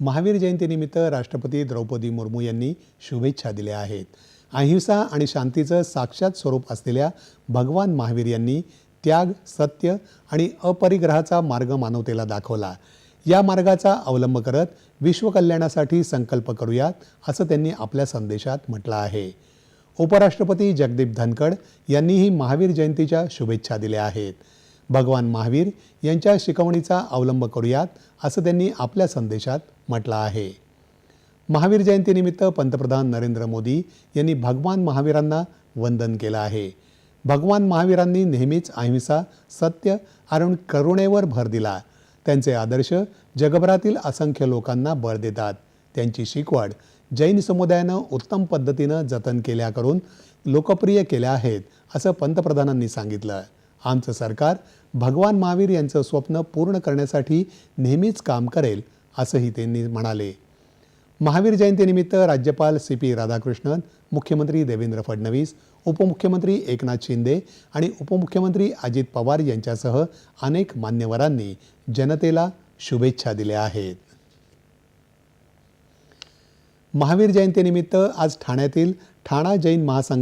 महावीर जयंतीनिमित्त राष्ट्रपती द्रौपदी मुर्मू यांनी शुभेच्छा दिल्या आहेत. अहिंसा आणि शांतीचं साक्षात स्वरूप असलेल्या भगवान महावीर यांनी त्याग सत्य आणि अपरिग्रहाचा मार्ग मानवतेला दाखवला. या मार्गाचा अवलंब करत विश्वकल्याणासाठी संकल्प करूयात असं त्यांनी आपल्या संदेशात म्हटलं आहे. उपराष्ट्रपती जगदीप धनखड यांनीही महावीर जयंतीच्या शुभेच्छा दिल्या आहेत. भगवान महावीर यांच्या शिकवणीचा अवलंब करूयात असं त्यांनी आपल्या संदेशात म्हटलं आहे. महावीर जयंतीनिमित्त पंतप्रधान नरेंद्र मोदी यांनी भगवान महावीरांना वंदन केलं आहे. भगवान महावीरांनी नेहमीच अहिंसा सत्य आणि करुणेवर भर दिला. त्यांचे आदर्श जगभरातील असंख्य लोकांना बळ देतात. त्यांची शिकवण जैन समुदायानं उत्तम पद्धतीनं जतन केल्या करून लोकप्रिय केल्या आहेत असं पंतप्रधानांनी सांगितलं. आमचं सरकार भगवान महावीर यांचं स्वप्न पूर्ण करण्यासाठी नेहमीच काम करेल असंही त्यांनी म्हणाले. महावीर जयंतीनिमित्त राज्यपाल सी पी राधाकृष्णन मुख्यमंत्री देवेंद्र फडणवीस उपमुख्यमंत्री एकनाथ शिंदे आणि उपमुख्यमंत्री अजित पवार यांच्यासह अनेक मान्यवरांनी जनतेला शुभेच्छा दिल्या आहेत. महावीर जयंतीनिमित्त आज ठाण्यातील ठाणा जैन महासंघ